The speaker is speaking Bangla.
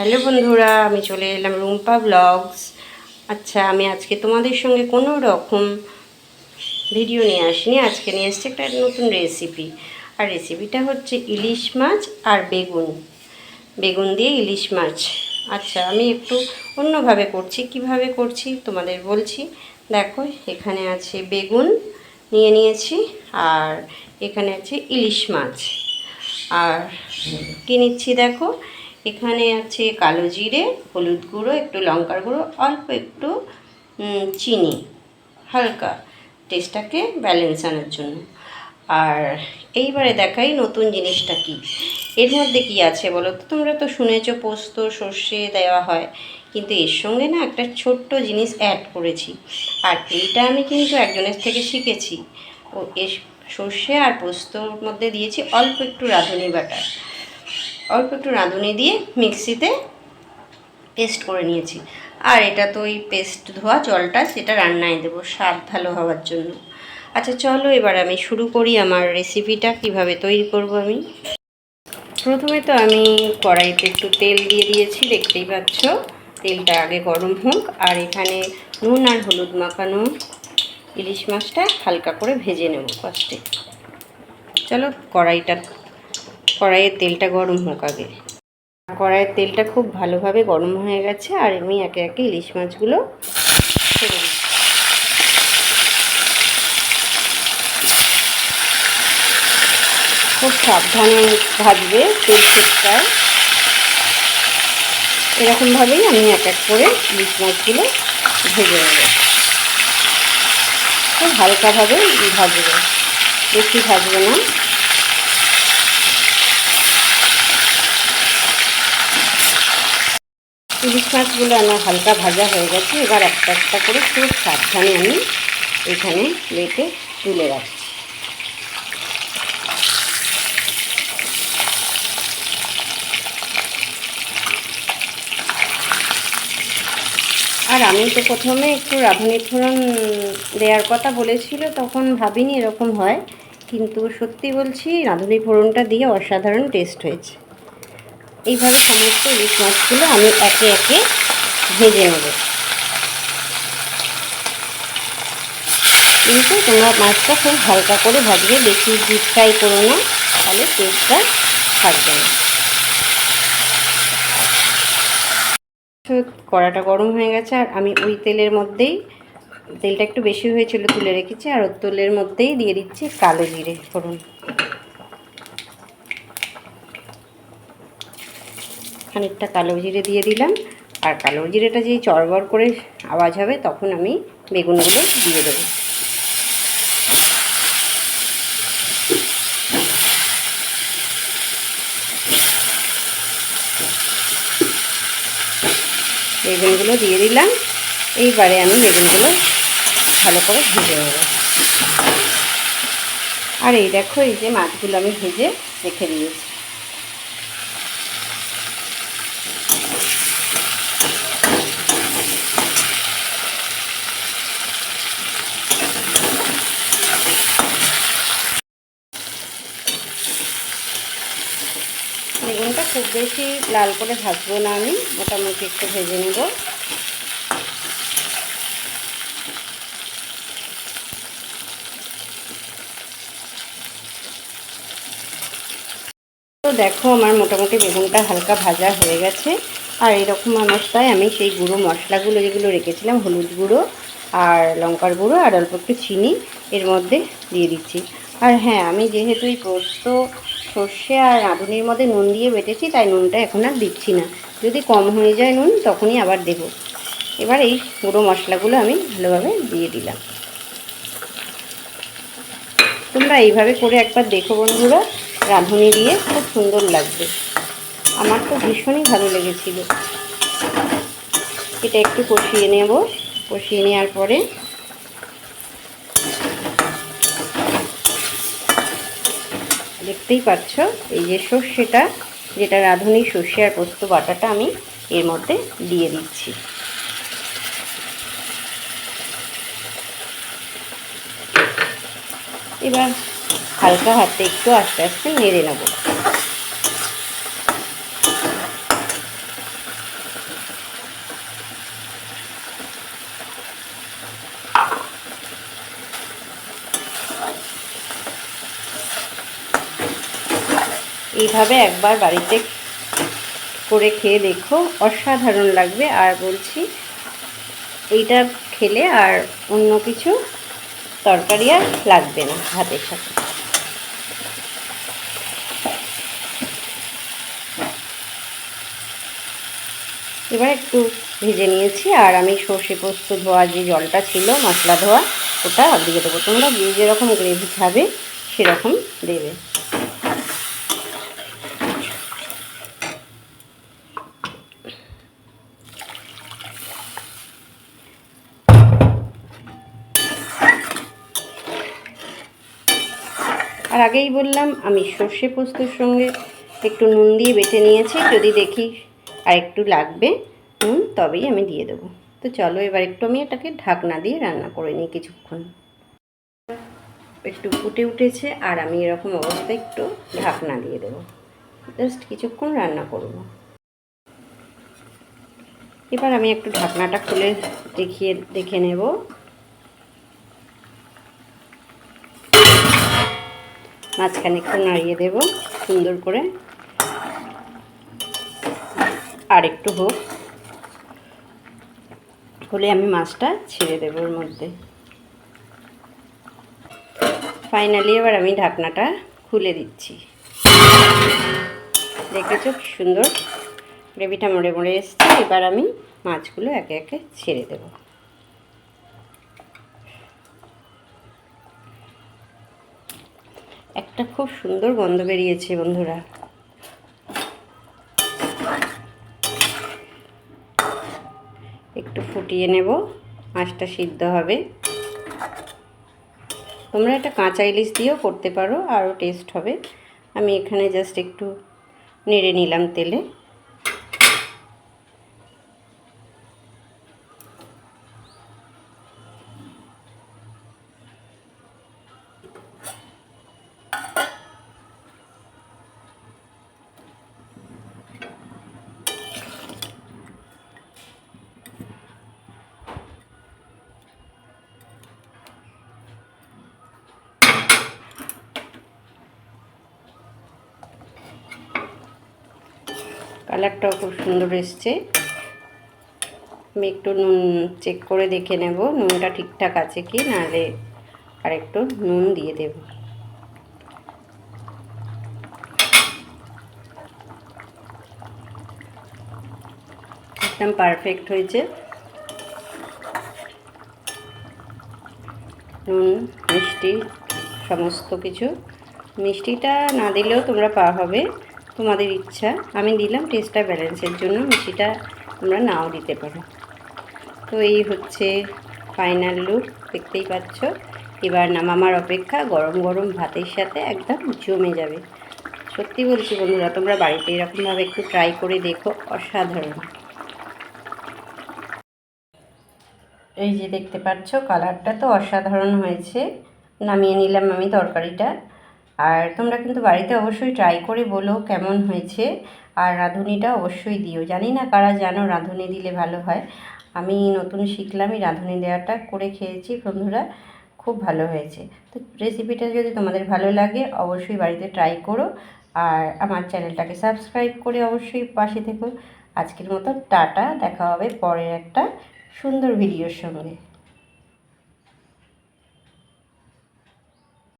হ্যালো বন্ধুরা, আমি চলে এলাম রুম্পা ব্লগস আচ্ছা আমি আজকে তোমাদের সঙ্গে কোনো রকম ভিডিও নিয়ে আসিনি। আজকে নিয়ে এসছি একটা নতুন রেসিপি আর রেসিপিটা হচ্ছে ইলিশ মাছ আর বেগুন। বেগুন দিয়ে ইলিশ মাছ। আচ্ছা আমি একটু অন্যভাবে করছি। কীভাবে করছি তোমাদের বলছি? দেখো, এখানে আছে বেগুন নিয়ে নিয়েছি, আর এখানে আছে ইলিশ মাছ। আর কী নিচ্ছি দেখো? এখানে আছে কালো জিরে, হলুদ গুঁড়ো, একটু লঙ্কার গুঁড়ো, অল্প একটু চিনি, হালকা টেস্টটাকে ব্যালেন্স আনার জন্য। আর এইবারে দেখাই নতুন জিনিসটা কি। এর মধ্যে কি আছে বলো তো? তোমরা তো শুনেছো পোস্ত, সর্ষে দেওয়া হয়, কিন্তু এর সঙ্গে না একটা ছোট্ট জিনিস অ্যাড করেছি। আর এইটা আমি কিন্তু একজনের থেকে শিখেছি। ও এর সর্ষে আর পোস্তর মধ্যে দিয়েছি অল্প একটু রাঁধুনি বাটা অল্প একটু রাঁধুনি দিয়ে মিক্সিতে পেস্ট করে নিয়েছি। আর এটা তো ওই পেস্ট ধোয়া জলটা সেটা রান্নায় দেবো স্বাদ ভালো হওয়ার জন্য। আচ্ছা চলো এবার আমি শুরু করি আমার রেসিপিটা কীভাবে তৈরি করব আমি। প্রথমে তো আমি কড়াইতে একটু তেল দিয়ে দিয়েছি, দেখতেই পাচ্ছ। তেলটা আগে গরম হোক, আর এখানে নুন আর হলুদ মাখানো ইলিশ মাছটা হালকা করে ভেজে নেব ফার্স্টে চলো কড়াইটা কড়াইয়ের তেলটা গরম হোক আগে। কড়াইয়ের তেলটা খুব ভালোভাবে গরম হয়ে গেছে আর আমি একে একে ইলিশ মাছগুলো খুব সাবধানে ভাজবে তেল ছিটকায় এরকমভাবেই আমি এক এক করে ইলিশ মাছগুলো ভেজে নেব। খুব হালকাভাবে ভাজবে। বেশি ভাজবে না। ইলিশ মাছগুলো আমার হালকা ভাজা হয়ে গেছে। এবার একটা একটা করে খুব সাবধানে আমি এখানে প্লেটে তুলে রাখছি। আর আমি তো প্রথমে একটু রাঁধুনি ফোড়ন দেওয়ার কথা বলেছিল, তখন ভাবিনি এরকম হয়। কিন্তু সত্যি বলছি, রাঁধুনি ফোড়নটা দিয়ে অসাধারণ টেস্ট হয়েছে। এইভাবে সমস্ত ইলিশ মাছগুলো আমি একে একে ভেজে নেব। কিন্তু তোমরা মাছটা খুব হালকা করে ভাজবে বেশি ডিপ ফ্রাই করো না, তাহলে টেস্টটা থাকবে না। কড়াটা গরম হয়ে গেছে, আর আমি ওই তেলের মধ্যেই, তেলটা একটু বেশি হয়েছিল তুলে রেখেছি, আর ওই তেলের মধ্যেই দিয়ে দিচ্ছি কালো জিরে ফোড়ন খানিকটা কালো জিরে দিয়ে দিলাম। আর কালো জিরেটা যেই চড়বড় করে আওয়াজ হবে, তখন আমি বেগুনগুলো দিয়ে দেবো। বেগুনগুলো দিয়ে দিলাম। এইবারে আমি বেগুনগুলো ভালো করে ভেজে নেব। আর এই দেখো, এই যে মাছগুলো আমি ভেজে রেখে দিয়েছি। বেগুনটা খুব বেশি লাল করে ভাজবো না আমি, মোটামুটি একটু ভেজে নেব। তো দেখো, আমার মোটামুটি বেগুনটা হালকা ভাজা হয়ে গেছে। আর এরকম অবস্থায় আমি সেই গুঁড়ো মশলাগুলো যেগুলো রেখেছিলাম, হলুদ গুঁড়ো আর লঙ্কার গুঁড়ো আর অল্প একটু চিনি এর মধ্যে দিয়ে দিচ্ছি। আর হ্যাঁ আমি যেহেতু এই পোস্ত সর্ষে আর রাঁধুনির মধ্যে নুন দিয়ে বেটেছি, তাই নুনটা এখন আর দিচ্ছি না। যদি কম হয়ে যায় নুন, তখনই আবার দেব। এবার এই গুঁড়ো মশলাগুলো আমি ভালোভাবে দিয়ে দিলাম। তোমরা এইভাবে করে একবার দেখো বন্ধুরা, রাঁধুনি দিয়ে খুব সুন্দর লাগবে। আমার তো ভীষণই ভালো লেগেছিল। এটা একটু কষিয়ে নেব। কষিয়ে নেওয়ার পরে দেখতেই পাচ্ছ এই যে সর্ষেটা, যেটা রাঁধুনি সর্ষে আর পোস্ত বাটাটা আমি এর মধ্যে দিয়ে দিচ্ছি। এবার হালকা হাতে একটু আস্তে আস্তে নেড়ে নেব। এইভাবে একবার বাড়িতে করে খেয়ে দেখো। অসাধারণ লাগবে। আর বলছি, এইটা খেলে আর অন্য কিছু তরকারি আর লাগবে না ভাতের সাথে। এবার একটু ভেজে নিয়েছি। আর আমি সর্ষে পোস্ত ধোয়া যে জলটা ছিল, মশলা ধোয়া, ওটা দিয়ে দেবো। তোমরা যে যেরকম গ্রেভি খাবে, সেরকম দেবে। আর আগেই বললাম, আমি সর্ষে পোস্তর সঙ্গে একটু নুন দিয়ে বেটে নিয়েছি। যদি দেখি আর একটু লাগবে নুন তবেই আমি দিয়ে দেবো। তো চলো এবার একটু আমি এটাকে ঢাকনা দিয়ে রান্না করে নিই কিছুক্ষণ। একটু ফুটে উঠেছে, আর আমি এরকম অবস্থায় একটু ঢাকনা দিয়ে দেবো। জাস্ট কিছুক্ষণ রান্না করব। এবার আমি একটু ঢাকনাটা খুলে দেখিয়ে, দেখে নেব। মাঝখানে একটু নাড়িয়ে দেব, সুন্দর করে। আর একটু হোক। হলে আমি মাছটা ছেড়ে দেবো ওর মধ্যে। ফাইনালি এবার আমি ঢাকনাটা খুলে দিচ্ছি। দেখেছ কি সুন্দর? গ্রেভিটা মরে মরে এসছে। এবার আমি মাছগুলো একে একে ছেড়ে দেব। একটা খুব সুন্দর গন্ধ বেরিয়েছে, বন্ধুরা। একটু ফুটিয়ে নেব মাছটা সিদ্ধ হবে। তোমরা একটা কাঁচা ইলিশ দিয়েও করতে পারো, আরও টেস্ট হবে। আমি এখানে জাস্ট একটু নেড়ে নিলাম তেলে। কালারটাও খুব সুন্দর এসছে। আমি একটু নুন চেক করে দেখে নেব, নুনটা ঠিকঠাক আছে কি? নাহলে আর একটু নুন দিয়ে দেব। একদম পারফেক্ট হয়েছে। নুন, মিষ্টি, সমস্ত কিছু। মিষ্টিটা না দিলেও তোমরা পা হবে। তোমাদের ইচ্ছা, আমি দিলাম টেস্টটা ব্যালেন্সের জন্য মিষ্টিটা তোমরা নাও দিতে পারো। তো এই হচ্ছে ফাইনাল লুক দেখতেই পাচ্ছ। এবার নামামার অপেক্ষা, গরম গরম ভাতের সাথে একদম জমে যাবে। সত্যি বলছি বন্ধুরা, তোমরা বাড়িতে এরকমভাবে একটু ট্রাই করে দেখো, অসাধারণ। এই যে দেখতে পাচ্ছ কালারটা তো অসাধারণ হয়েছে। নামিয়ে নিলাম আমি তরকারিটা। আর তোমরা কিন্তু বাড়িতে অবশ্যই ট্রাই করে বলো কেমন হয়েছে। আর রাঁধুনিটা অবশ্যই দিও। জানি না কারা জানো রাঁধুনি দিলে ভালো হয়। আমি নতুন শিখলাম, এই রাঁধুনি দেওয়াটা করে খেয়েছি বন্ধুরা, খুব ভালো হয়েছে। তো রেসিপিটা যদি তোমাদের ভালো লাগে অবশ্যই বাড়িতে ট্রাই করো। আর আমার চ্যানেলটাকে সাবস্ক্রাইব করে অবশ্যই পাশে থেকো। আজকের মতো টাটা, দেখা হবে পরের একটা সুন্দর ভিডিওর সঙ্গে।